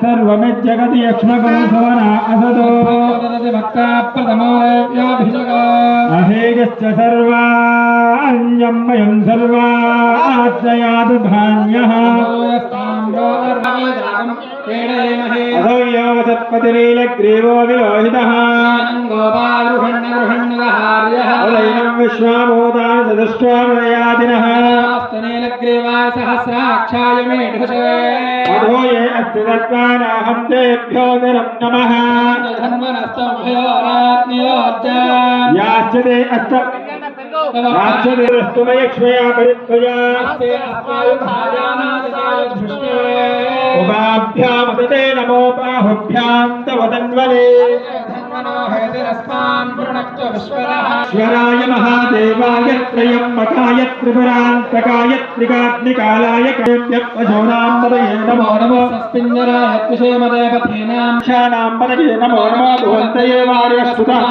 सर्वमिज्जगति यक्ष्मकमुसवना असतो। भक्ता प्रथमोऽभिषेकश्च सर्वाञ्जम्मयम् सर्वाश्रयात् धान्यः ताम्रोर्वमेदानम् यावसत्पतिनीलग्रीवो विलोहितः उदयनम् विश्वामोदानि सदृष्ट्वामयादिनः सहस्राक्षाय मे अधो ये अस्ति तत्त्वानाहं तेभ्यो निरं नमः। याश्च ते अस्त याश्च ते स्तुमयक्ष्मया परित्वया। उभाभ्यामुदते नमो बाहुभ्यां तव तन्वले श्वराय महादेवाय त्रयम्बकाय त्रिपुरान्तकाय त्रिकाग्निकालाय कैव्यपशोनाम्बदये नमो नमो क्षाणां पदये नमो नमो भुवन्तये वार्यस्तुतः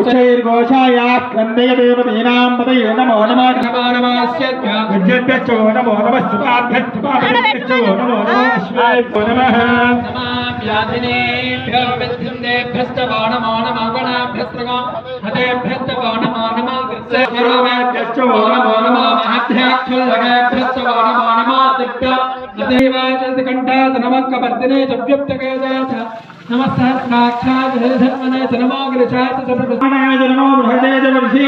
उच्चैर्घोषायाः क्रन्दय देवतीनां पदये नमो नमः विद्युभ्यश्चो नमो नमः सुताभ्यस्तुताभ्यश्चो नमो नमः अश्वेभ्यो नमः पुण्यभ्यो नमो नम सुभाभ्यो नमो नमो नमः व्याधिनेभ्यस्तवो नमो नम गणाभ्यस्तवो हतेभ्यस्तवो नमो नम सर्वेभ्यस्तवो नमो नम महत्यक्षुल्लभ्यस्तवो नमो नम तिक्त देवाचकण्ठासनमकवर्दिने च व्युप्तकेदा च नमस्सहस्राक्षात् हरिधर्मने च नमो गिरिशात् च नमो बृहदे च वर्षे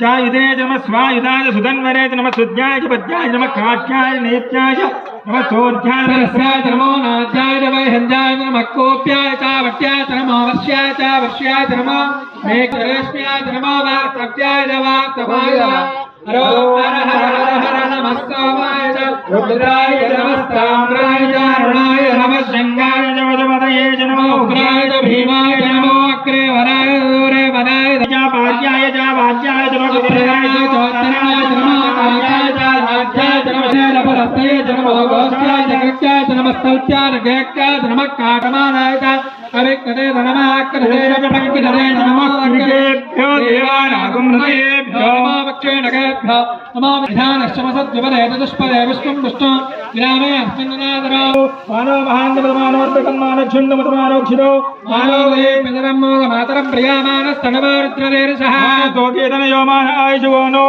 चायुधे च नमः स्वायुधाय सुधन्वरे च नमः सुज्ञाय च पद्याय नमः काख्याय नेत्याय नमः सोऽध्याय सरस्याय च नमो नाद्याय च वैहञ्जाय च नमः कोप्याय च वट्याय च नमो वश्याय च वर्ष्याय च नमो मेघरेश्म्याय च नमो वाक्तव्याय च वाक्तवाय हर हर हर हर नमः च रुद्राय च नमस्ताम्राय च अरुणाय नमः शृङ्गाय च वजपदये च नमो उग्राय च भीमाय देवानागुं हृदयेभ्यो नमो वक्षेणकेभ्यो नमो विधानश्चमसद्विपदे चतुष्पदे विष्णुं विष्णु विरामे अस्मिन्नादरो मानो महान्तमानोर्पकन्मानक्षुण्डमतमानोक्षितो मानो वे पितरं मोगमातरं प्रियामानस्तनवारुद्ररेरसः तोकेतनयो मान आयुषवो नो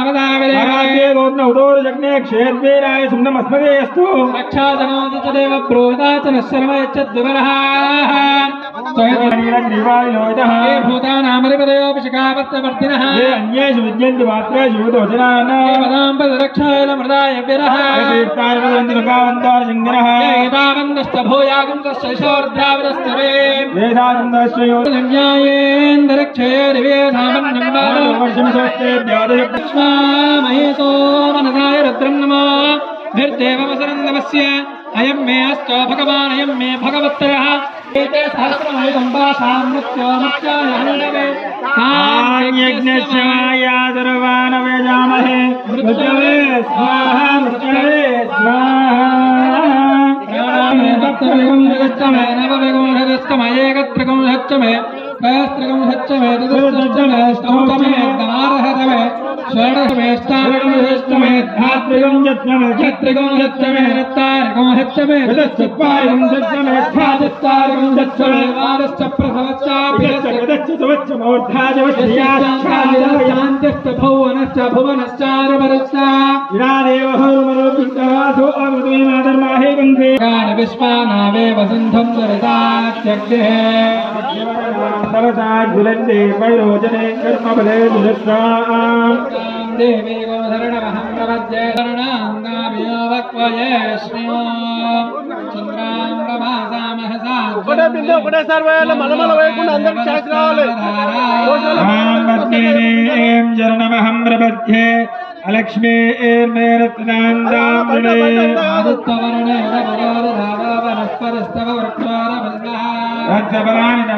नमदाविदेवाय आराध्ये गोप्न उदोर्जग्ने क्षेद्वेराय सुम्नमस्मदे अस्तु रक्षाजनोति च देव ब्रूता च नः शर्म यच्छद्विवरः नीलग्रीवाय लोहितः ये भूतानामरिपदयोऽपि शिखावत्तवर्तिनः ये अन्येषु विद्यन्ति पात्रेषु युतोजनान् ये पदाम्बरक्षाय मृदाय विरः तीर्थाय वदन्ति लोकावन्तार सिंहनः ये एतावन्दश्च भूयागुंसश्च शोर्द्राविदस्तरे वेदानन्दश्रयो न्यायेन्दरक्षये दिव्यधामन्यम्बालो वर्षमिषोस्ते द्यादय महेतो मनसाय रुद्रं नमः भिर्देवमसरं नमस्य अयं मे अस्तो भगवान् अयं मे भगवत्तरः एते सहस्रमयदम्बासामृत्योमत्यायज्ञस्य मायादुर्वाणवे जामहे। मृतवे स्वाहा मृतवे स्वाहामे नवविगुंहदस्तमयेकत्रकं हच्चमे त्रयस्त्रकं हच्चमे चतुर्षमे स्तौतमे दारहतमे षडमेष्टामे धात्रिकं यत्नमे क्षत्रिकं శాంతిశ్చ భువనశ్చ భువనశ్చారవరశ్చ ఇరాదేవ హోరుమరోపిండాసో అమృతమేనా ధర్మాహే వందే కాన విశ్వానావేవ సింధం సరదాత్యక్షే సరసా జులందే వైరోజనే కర్మబలే దురస్వాం దేవీ గోధరణమహం ప్రవద్యే శరణాంగాభియోవక్వయే శ్రీయో చంద్రా కింద ఒకటేసారి వేయాలి మలమల వేయకుండా అందరికి ఛాన్స్ రావాలి. జరణమహం ప్రబధ్యే అలక్ష్మీ